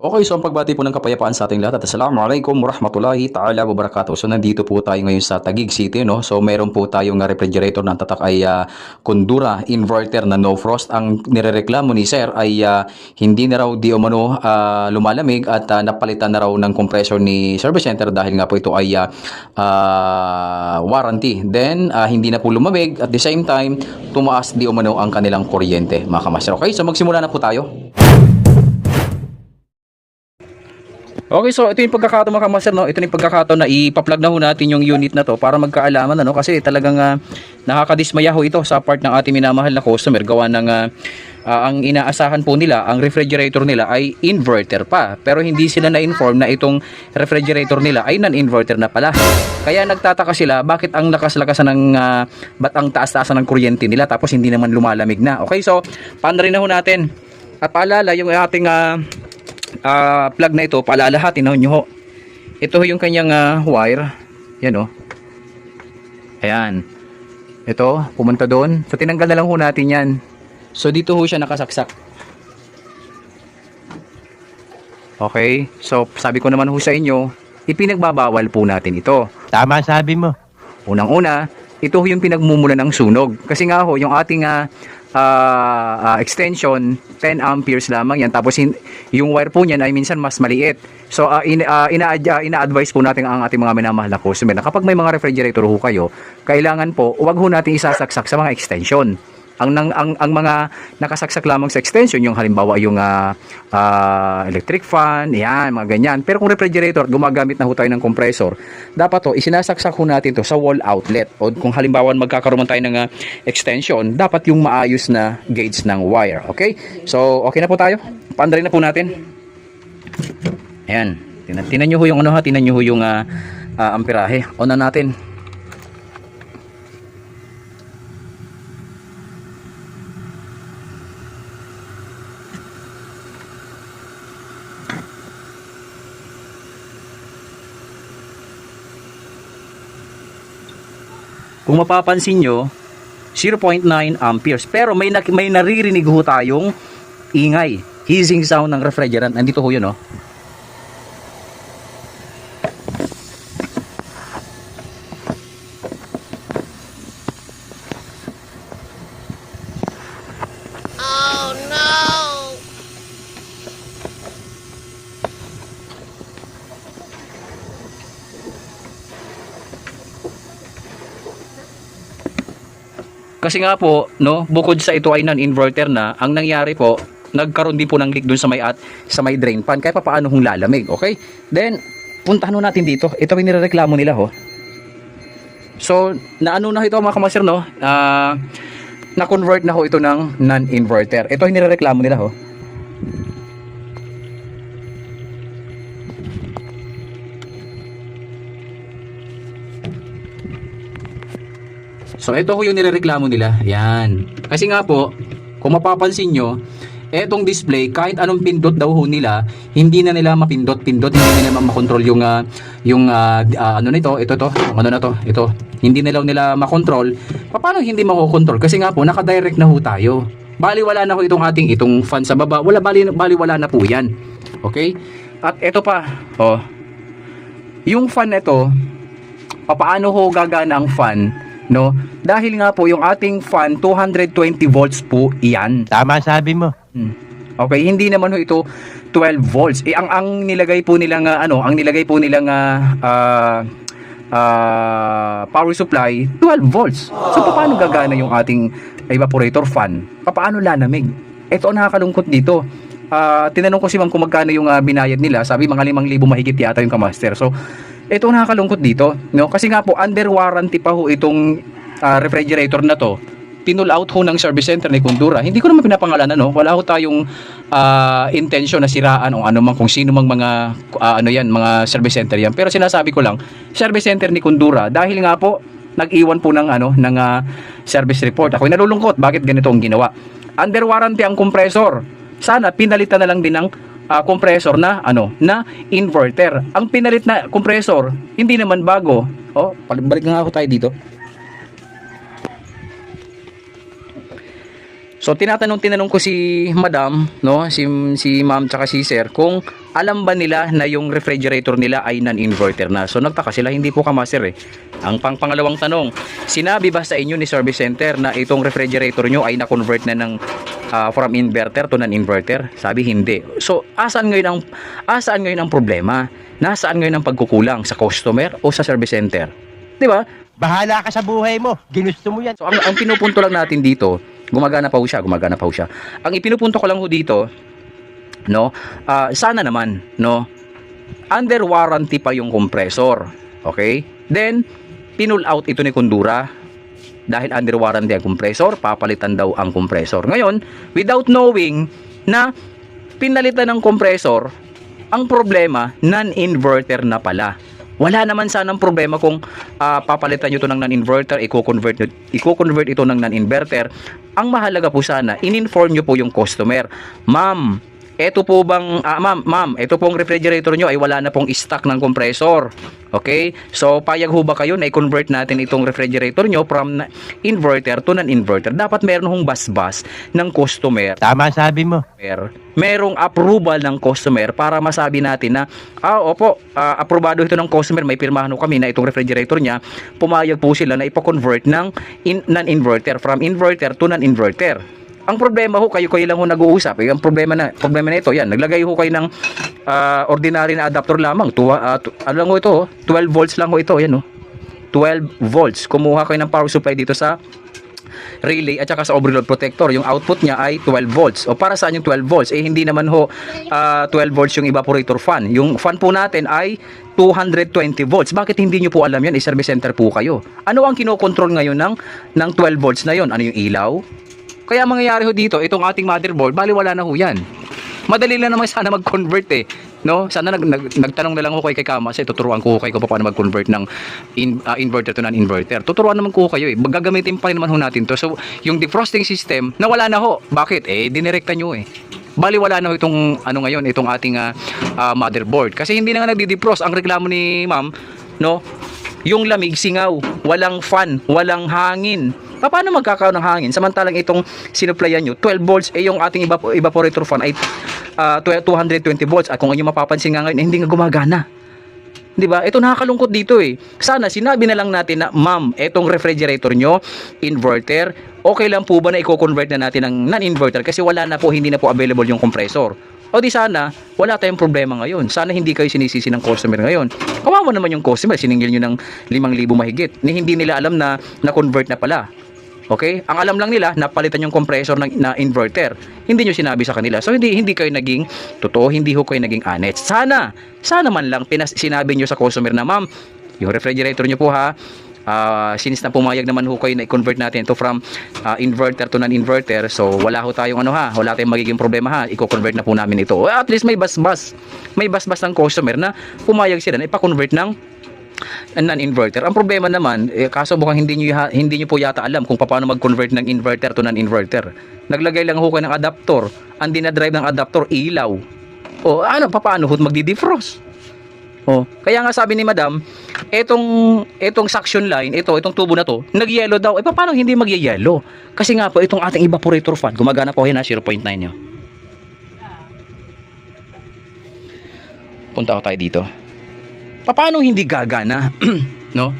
Okay, so ang pagbati po ng kapayapaan sa ating lahat at Assalamualaikum warahmatullahi ta'ala wabarakatuh. So nandito po tayo ngayon sa Taguig City, no? So meron po tayong uh, refrigerator na tatak ay uh, Kondura inverter na no frost. Ang nirereklamo ni Sir ay uh, hindi na raw di umano uh, lumalamig at uh, napalitan na raw ng compressor ni service center dahil nga po ito ay uh, uh, warranty. Then uh, hindi na po lumamig at the same time tumaas di umano ang kanilang kuryente, mga kamaster. Okay, so magsimula na po tayo. Okay, so ito yung pagkakataon mga kamaster, no? Ito yung pagkakataon na ipa-plug na ho natin yung unit na to para magkaalaman, ano? Kasi talagang uh, nakakadismaya ho ito sa part ng ating minamahal na customer. Gawa ng uh, uh, ang inaasahan po nila, ang refrigerator nila ay inverter pa. Pero hindi sila na-inform na itong refrigerator nila ay non-inverter na pala. Kaya nagtataka sila, bakit ang lakas-lakasan ng, uh, ba't ang taas-taasan ng kuryente nila tapos hindi naman lumalamig na. Okay, so, paano rin na ho natin? At paalala, yung ating uh, uh, plug na ito, paalalahatin no, nyo ho. Ito ho yung kanyang uh, wire. Yan o. Ayan. Ito, pumunta doon. So, tinanggal na lang ho natin yan. So, dito ho siya nakasaksak. Okay. So, sabi ko naman ho sa inyo, ipinagbabawal po natin ito. Tama sabi mo. Unang-una, ito ho yung pinagmumula ng sunog. Kasi nga ho, yung ating ah, ah, ah, extension, 10 amperes lamang yan. Tapos yung wire po niyan ay minsan mas maliit. So ah, in, ah, ina, ah, ina-advise po natin ang ating mga minamahal na customer na kapag may mga refrigerator ho kayo, kailangan po, wag ho natin isasaksak sa mga extension. Ang, nang, ang, ang mga nakasaksak lamang sa extension, yung halimbawa yung ah, ah, electric fan, yan, mga ganyan. Pero kung refrigerator, gumagamit na ho tayo ng compressor, dapat to, isinasaksak ho natin to sa wall outlet. O kung halimbawa magkakaroon tayo ng ah, extension, dapat yung maayos na gauge ng wire. Okay? So, okay na po tayo. Paandarin na po natin. Ayan. Tinan, tinan nyo ho yung ano ha, tinan nyo ho yung ah, ah, amperahe. On na natin. Kung mapapansin nyo, 0.9 amperes. Pero may, may naririnig ho tayong ingay. Hissing sound ng refrigerant. Nandito ho yun, oh. Kasi nga po, no, bukod sa ito ay non-inverter na, ang nangyari po, nagkaroon din po ng leak dun sa may at sa may drain pan. Kaya paano hong lalamig, okay? Then, puntahan natin dito. Ito yung nirereklamo nila, ho. So, naano na ito mga kamaster, no? Ah, na-convert na ho ito ng non-inverter. Ito yung nirereklamo nila, ho. So ito ho yung nirereklamo nila. Yan. Kasi nga po, kung mapapansin nyo, etong display, kahit anong pindot daw ho nila, hindi na nila mapindot-pindot, hindi nila makontrol yung, ah, yung di- ah, ano nito, ito to, ano na to, ito. Hindi nila nila makontrol. Paano hindi makokontrol? Kasi nga po, nakadirect na ho tayo. Bali wala na ho itong ating itong fan sa baba. Wala bali, bali wala na po yan. Okay? At ito pa, oh. Yung fan nito, papaano ho gagana ang fan no? Dahil nga po yung ating fan 220 volts po iyan Tama sabi mo. Hmm. okay hindi naman ho ito 12 volts. Eh ang ang nilagay po nilang ah, ano ang nilagay po nilang ah, ah, ah, power supply 12 volts. So paano gagana yung ating evaporator fan? Paano lalamig ito ang nakakalungkot dito. Ah, tinanong ko si ma'am kung magkano yung ah, binayad nila. Sabi mga 5,000 mahigit yata yung kamaster. So ito nakakalungkot dito, no? Kasi nga po under warranty pa ho itong ah, refrigerator na to. Pinull out ho ng service center ni Kundura. Hindi ko naman pinapangalanan, no? Wala ho tayong ah, intention na siraan o ano kung sino mang mga ah, ano yan, mga service center yan. Pero sinasabi ko lang, service center ni Kundura dahil nga po nag-iwan po ng ano ng ah, service report. Ako nalulungkot bakit ganito ang ginawa. Under warranty ang compressor. Sana pinalitan na lang din ng ah, compressor na ano na inverter. Ang pinalit na compressor hindi naman bago. Oh, balik nga ako tayo dito. So tinatanong tinanong ko si Madam, no, si si Ma'am tsaka si Sir kung alam ba nila na yung refrigerator nila ay non-inverter na? So nagtaka sila, hindi po kamaster eh. Ang pang pangalawang tanong, sinabi ba sa inyo ni service center na itong refrigerator nyo ay na-convert na ng ah, from inverter to non-inverter? Sabi hindi. So asan ngayon ang asaan ngayon ang problema? Nasaan ngayon ang pagkukulang sa customer o sa service center? 'Di ba? Bahala ka sa buhay mo. Ginusto mo yan. So ang, ang pinupunto lang natin dito, gumagana pa ho siya, gumagana pa ho siya. Ang ipinupunto ko lang ho dito, no, ah, sana naman, no, under warranty pa yung compressor. Okay? Then, pinull out ito ni Kundura dahil under warranty ang compressor, papalitan daw ang compressor. Ngayon, without knowing na pinalitan ng compressor, ang problema, non-inverter na pala. Wala naman sanang problema kung ah, papalitan nyo ito ng non-inverter, i-convert ito ng non-inverter. Ang mahalaga po sana, in-inform nyo po yung customer. Ma'am, eto po bang, ah, ma'am, ma'am, eto pong refrigerator nyo ay wala na pong stock ng compressor. Okay? So, payag ho ba kayo na i-convert natin itong refrigerator nyo from inverter to non-inverter? Dapat meron hong basbas ng customer Tama sabi mo. customer, merong approval ng customer para masabi natin na, ah, opo, ah, aprobado ito ng customer, may pirmahan kami na itong refrigerator niya, pumayag po sila na ipa-convert ng in- non-inverter, from inverter to non-inverter. Ang problema ho, kayo-kayo lang ho nag-uusap. Eh, ang problema na, problema na ito, yan, naglagay ho kayo ng ah, ordinary na adapter lamang. Tuwa, ah, tu- ano lang ho ito, oh, 12 volts lang ho ito, yan oh. 12 volts. Kumuha kayo ng power supply dito sa relay at saka sa overload protector. Yung output niya ay 12 volts. O para saan yung 12 volts? Eh hindi naman ho ah, 12 volts yung evaporator fan. Yung fan po natin ay 220 volts. Bakit hindi nyo po alam yan? I-service center po kayo. Ano ang kinokontrol ngayon ng, ng 12 volts na yon? Ano yung ilaw? Kaya ang mangyayari ho dito, itong ating motherboard, bali wala na ho yan. Madali lang naman sana mag-convert eh. No? Sana nag, nag, nagtanong na lang ko kay kay Kama kasi tuturuan ko kayo kung paano mag-convert ng in, ah, inverter to non-inverter. Tuturuan naman ko ho kayo eh. Gagamitin pa rin naman ho natin to. So, yung defrosting system, nawala na ho. Bakit? Eh, dinirekta nyo eh. Bali wala na ho itong ano ngayon, itong ating ah, ah, motherboard. Kasi hindi na nga nagdi-defrost. Ang reklamo ni ma'am, no? Yung lamig singaw, walang fan, walang hangin. Pa- Paano magkakaroon ng hangin? Samantalang itong sinuplayan nyo, 12 volts, eh yung ating evap- evaporator fan ay ah, 220 volts. At kung inyo mapapansin nga ngayon, eh, hindi nga gumagana. 'Di ba? Ito nakakalungkot dito eh. Sana sinabi na lang natin na, "Ma'am, etong refrigerator nyo, inverter, okay lang po ba na i-convert na natin ng non-inverter kasi wala na po, hindi na po available yung compressor." O di sana, wala tayong problema ngayon. Sana hindi kayo sinisisi ng customer ngayon. Kawawa naman yung customer, siningil nyo ng 5,000 mahigit. Ni hindi nila alam na na-convert na pala. Okay? Ang alam lang nila, napalitan yung compressor ng na inverter. Hindi nyo sinabi sa kanila. So, hindi hindi kayo naging totoo, hindi ho kayo naging honest. Sana, sana man lang pinas, sinabi nyo sa customer na, ma'am, yung refrigerator nyo po ha, ah, since na pumayag naman ho kayo na i-convert natin to from ah, inverter to non-inverter, so wala ho tayong ano ha, wala tayong magiging problema ha, i-convert na po namin ito. At least may basbas, may basbas ng customer na pumayag sila na ipa-convert ng non-inverter. Ang problema naman, eh, kaso mukhang hindi ha- hindi nyo po yata alam kung paano mag-convert ng inverter to non-inverter. Naglagay lang ho kayo ng adapter. Ang dinadrive ng adapter, ilaw. O ano, paano ho magdi-defrost? Oh, kaya nga sabi ni Madam, etong etong suction line, ito, itong tubo na to, nag-yellow daw. Eh paano hindi mag-yellow? Kasi nga po itong ating evaporator fan, gumagana po yan na 0.9 nyo. Punta ko tayo dito. Paano hindi gagana? no?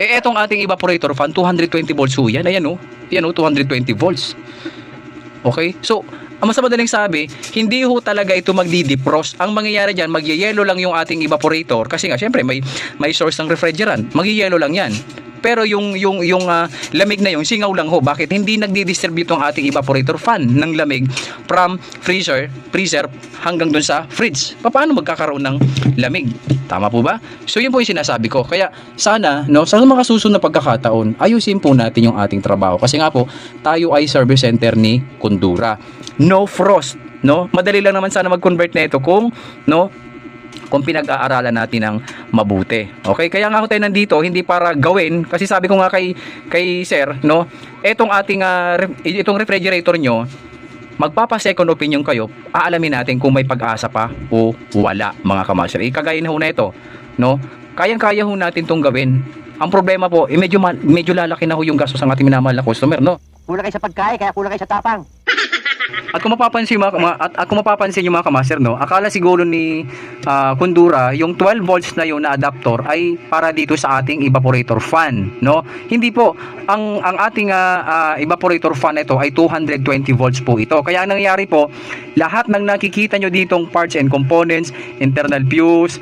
Eh etong ating evaporator fan 220 volts ho yan. Ayan oh. Yan oh 220 volts. Okay? So, ang mas madaling sabi, hindi ho talaga ito magdi-defrost. Ang mangyayari diyan, magyayelo lang yung ating evaporator kasi nga syempre may may source ng refrigerant. Magyayelo lang 'yan. Pero yung yung yung ah, lamig na yung singaw lang ho. Bakit hindi nagdi-distribute ang ating evaporator fan ng lamig from freezer, freezer hanggang dun sa fridge? Paano magkakaroon ng lamig? Tama po ba? So yun po yung sinasabi ko. Kaya sana, no, sa mga susunod na pagkakataon, ayusin po natin yung ating trabaho. Kasi nga po, tayo ay service center ni Kundura. No frost, no? Madali lang naman sana mag-convert na ito kung, no, kung pinag-aaralan natin ng mabuti. Okay? Kaya nga ako tayo nandito, hindi para gawin kasi sabi ko nga kay kay sir, no, etong ating ref- itong refrigerator nyo, magpapa second opinion kayo, aalamin natin kung may pag-asa pa o wala, mga kamasya. Eh, kagaya na ho na ito, no? Kayang-kaya ho natin tong gawin. Ang problema po, eh, medyo, medyo lalaki na ho yung gastos ng ating minamahal na customer, no? Kulang kayo sa pagkain, kaya kulang kayo sa tapang. At kung mapapansin mga at, at kung mapapansin yung mga kamaster no, akala siguro ni ah, Kundura yung 12 volts na yung na adapter ay para dito sa ating evaporator fan, no? Hindi po. Ang ang ating ah, ah, evaporator fan ito ay 220 volts po ito. Kaya ang nangyari po, lahat ng nakikita nyo ditong parts and components, internal fuse,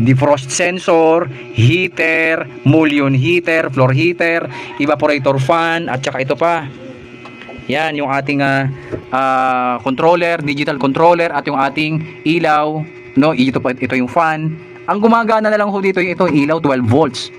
defrost sensor, heater, mullion heater, floor heater, evaporator fan, at saka ito pa, yan, yung ating ah, ah, controller, digital controller at yung ating ilaw, no? Ito pa ito yung fan. Ang gumagana na lang ho dito yung ito, ilaw 12 volts.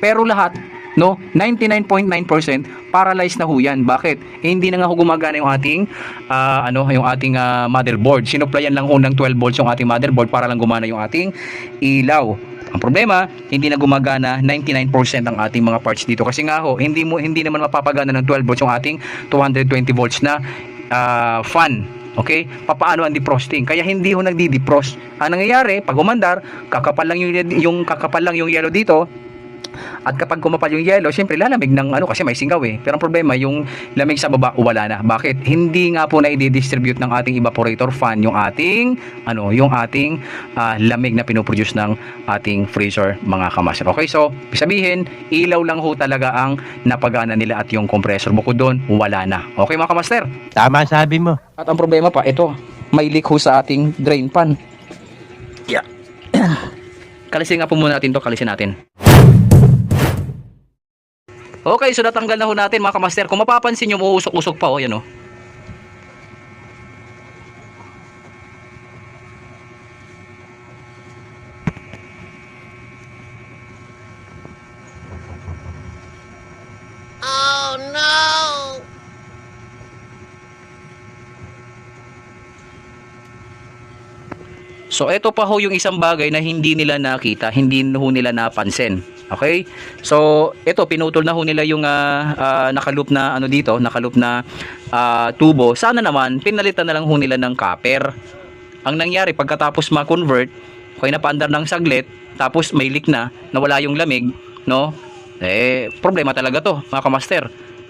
Pero lahat, no? 99.9% paralyzed na ho yan. Bakit? Eh, hindi na nga ho gumagana yung ating ah, ano, yung ating ah, motherboard. Sinuplayan lang ho ng 12 volts yung ating motherboard para lang gumana yung ating ilaw. Ang problema, hindi na gumagana 99% ang ating mga parts dito kasi nga ho, hindi mo hindi naman mapapagana ng 12 volts yung ating 220 volts na ah, fan. Okay? Papaano ang defrosting? Kaya hindi ho nagdi-defrost. Ang nangyayari, pag umandar, kakapal lang yung yung kakapal lang yung yellow dito, at kapag kumapal yung yellow, syempre lalamig ng ano kasi may singaw eh. Pero ang problema, yung lamig sa baba wala na. Bakit? Hindi nga po na i-distribute ng ating evaporator fan yung ating ano, yung ating ah, lamig na pinoproduce ng ating freezer mga kamaster. Okay, so sabihin, ilaw lang ho talaga ang napagana nila at yung compressor. Bukod doon, wala na. Okay mga kamaster? Tama sabi mo. At ang problema pa, ito, may leak ho sa ating drain pan. Yeah. kalisin nga po muna natin to, kalisin natin. Okay, so natanggal na ho natin mga kamaster. Kung mapapansin nyo, uusok-usok pa oh, yan oh. So ito pa ho yung isang bagay na hindi nila nakita, hindi ho nila napansin. Okay? So ito pinutol na ho nila yung ah, ah, nakaloop na ano dito, nakaloop na ah, tubo. Sana naman pinalitan na lang ho nila ng copper. Ang nangyari pagkatapos ma-convert, okay na paandar ng saglit, tapos may leak na, nawala yung lamig, no? Eh problema talaga to, mga kamaster.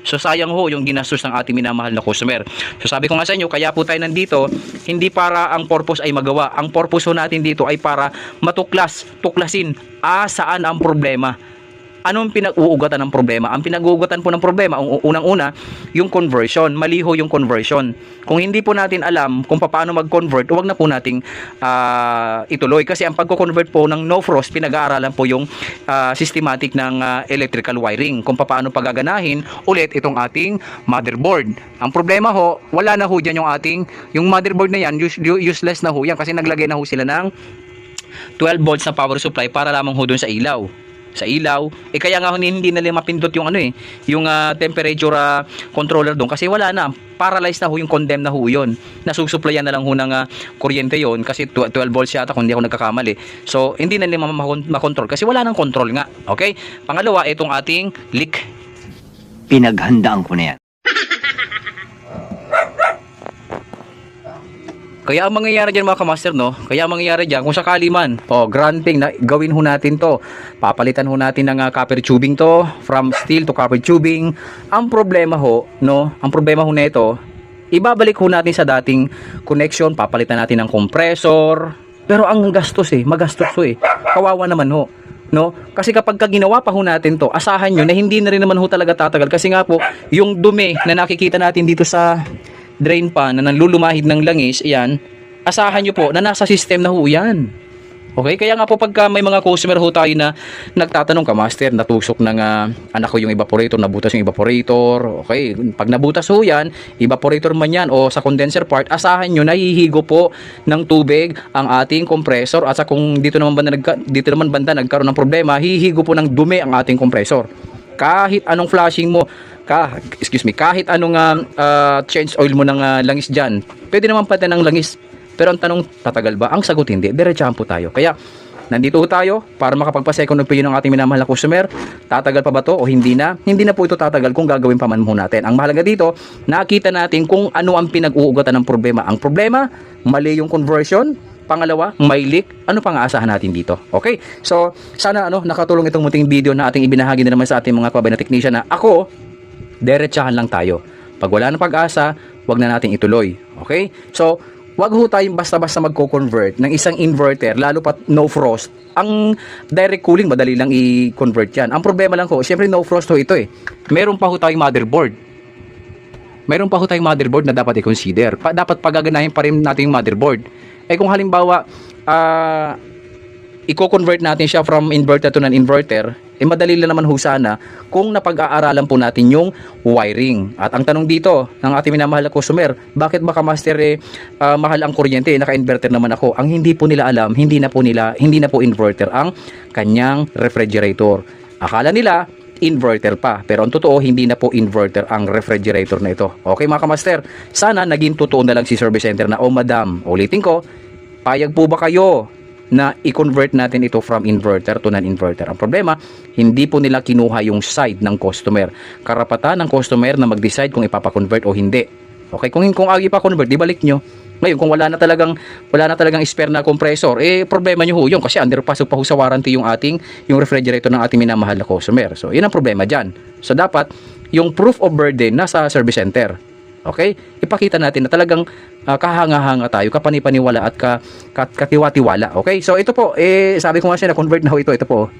So sayang ho yung ginastos ng ating minamahal na customer. So sabi ko nga sa inyo, kaya po tayo nandito, hindi para ang purpose ay magawa. Ang purpose ho natin dito ay para matuklas, tuklasin, ah, saan ang problema. Anong pinag-uugatan ng problema? Ang pinag-uugatan po ng problema, ang unang-una, yung conversion. Maliho yung conversion. Kung hindi po natin alam kung paano mag-convert, huwag na po nating ah, ituloy. Kasi ang pagko-convert po ng no frost, pinag-aaralan po yung ah, systematic ng ah, electrical wiring. Kung paano pagaganahin ulit itong ating motherboard. Ang problema ho, wala na ho dyan yung ating, yung motherboard na yan, use- useless na ho yan kasi naglagay na ho sila ng 12 volts na power supply para lamang ho doon sa ilaw sa ilaw. Eh kaya nga hindi na nila mapindot yung ano eh yung ah, temperature ah, controller doon. Kasi wala na. Paralyzed na ho yung condemn na ho yun. Nasusuplayan na lang ho ng ah, kuryente yon kasi tw- 12 volts yata kung hindi ako nagkakamali. So hindi na nila ma- ma- makontrol kasi wala nang control nga. Okay? Pangalawa itong ating leak. Pinaghandaan ko na yan. Kaya ang mangyayari dyan mga kamaster, no? Kaya ang mangyayari dyan, kung sakali man, oh, granting na gawin ho natin to. Papalitan ho natin ng ah, copper tubing to, from steel to copper tubing. Ang problema ho, no? Ang problema ho nito, ibabalik ho natin sa dating connection, papalitan natin ng compressor. Pero ang gastos eh, magastos ho eh. Kawawa naman ho. No? Kasi kapag ka ginawa pa ho natin to, asahan nyo na hindi na rin naman ho talaga tatagal. Kasi nga po, yung dumi na nakikita natin dito sa drain pan na nanlulumahid ng langis, ayan, asahan nyo po na nasa system na ho yan. Okay, kaya nga po pagka may mga customer ho tayo na nagtatanong ka, master, natusok ng ah, anak ko yung evaporator, nabutas yung evaporator. Okay, pag nabutas ho yan, evaporator man yan o sa condenser part, asahan nyo, nahihigo po ng tubig ang ating compressor at sa kung dito naman banda, nagka, dito naman banda nagkaroon ng problema, hihigo po ng dumi ang ating compressor. Kahit anong flashing mo, ka, excuse me, kahit anong ah, change oil mo ng ah, langis dyan, pwede naman pati ng langis. Pero ang tanong, tatagal ba? Ang sagot hindi. Diretsahan po tayo. Kaya, nandito tayo para makapagpa-second opinion ng ating minamahal na customer. Tatagal pa ba to o hindi na? Hindi na po ito tatagal kung gagawin pa man mo natin. Ang mahalaga dito, nakita natin kung ano ang pinag-uugatan ng problema. Ang problema, mali yung conversion. Pangalawa, may leak. Ano pang aasahan natin dito? Okay? So, sana ano, nakatulong itong muting video na ating ibinahagi na naman sa ating mga kabay na technician na ako, diretsahan lang tayo. Pag wala ng pag-asa, wag na nating ituloy. Okay? So, wag ho tayong basta-basta magko-convert ng isang inverter, lalo pat no frost. Ang direct cooling, madali lang i-convert yan. Ang problema lang ho, syempre no frost ho ito eh. Meron pa ho tayong motherboard. Meron pa ho tayong motherboard na dapat i-consider. Pa, dapat pagaganahin pa rin natin yung motherboard. Eh kung halimbawa, ah, i-convert natin siya from inverter to non-inverter, eh madali lang naman ho sana kung napag-aaralan po natin yung wiring. At ang tanong dito ng ating minamahal na customer, bakit baka master eh, ah, mahal ang kuryente, naka-inverter naman ako. Ang hindi po nila alam, hindi na po nila, hindi na po inverter ang kanyang refrigerator. Akala nila inverter pa. Pero ang totoo, hindi na po inverter ang refrigerator na ito. Okay mga kamaster, sana naging totoo na lang si service center na, oh madam, ulitin ko, payag po ba kayo na i-convert natin ito from inverter to non-inverter. Ang problema, hindi po nila kinuha yung side ng customer. Karapatan ng customer na mag-decide kung ipapa-convert o hindi. Okay, kung kung ayaw ipa-convert, di balik nyo. Ngayon, kung wala na talagang wala na talagang spare na compressor, eh problema nyo ho yun kasi underpass pa ho sa warranty yung ating yung refrigerator ng ating minamahal na customer. So, yun ang problema diyan. So, dapat yung proof of burden nasa service center. Okay? Ipakita natin na talagang ah, kahanga-hanga tayo, kapanipaniwala at ka, kat, katiwa-tiwala. Okay? So ito po, eh sabi ko nga siya na convert na ho ito, ito po.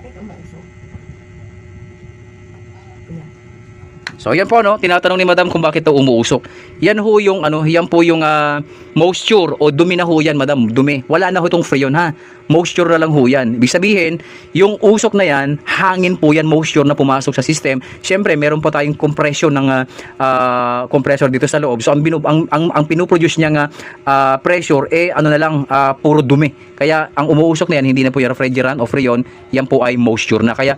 Kaya bakit umuusok? Ayan. So yan po no, tinatanong ni Madam kung bakit ito umuusok. Yan ho yung ano, yan po yung ah, moisture o dumi na ho yan, Madam, dumi. Wala na ho itong freon ha. Moisture na lang ho yan. Ibig sabihin, yung usok na yan, hangin po yan, moisture na pumasok sa system. Siyempre, meron pa tayong compression ng ah, ah, compressor dito sa loob. So ang binu ang ang, ang pinuproduce niya nga ah, pressure eh ano na lang ah, puro dumi. Kaya ang umuusok na yan hindi na po yung refrigerant o freon, yan po ay moisture na. Kaya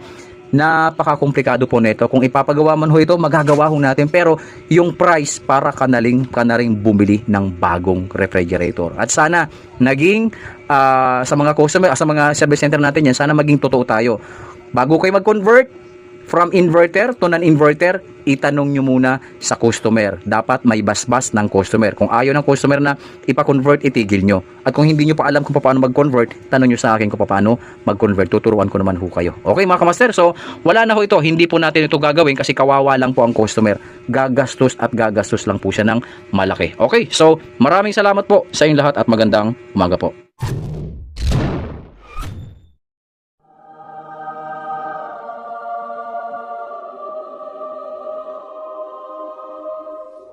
napaka-komplikado po nito. Kung ipapagawa man ho ito, magagawa ho natin. Pero yung price para ka na rin, ka na rin bumili ng bagong refrigerator. At sana naging ah, sa mga customer, sa mga service center natin yan, sana maging totoo tayo. Bago kayo mag-convert from inverter to non-inverter, itanong nyo muna sa customer. Dapat may basbas ng customer. Kung ayaw ng customer na ipa-convert, itigil nyo. At kung hindi nyo pa alam kung paano mag-convert, tanong nyo sa akin kung paano mag-convert. Tuturuan ko naman ho kayo. Okay mga kamaster, so wala na ho ito. Hindi po natin ito gagawin kasi kawawa lang po ang customer. Gagastos at gagastos lang po siya ng malaki. Okay, so maraming salamat po sa inyong lahat at magandang umaga po.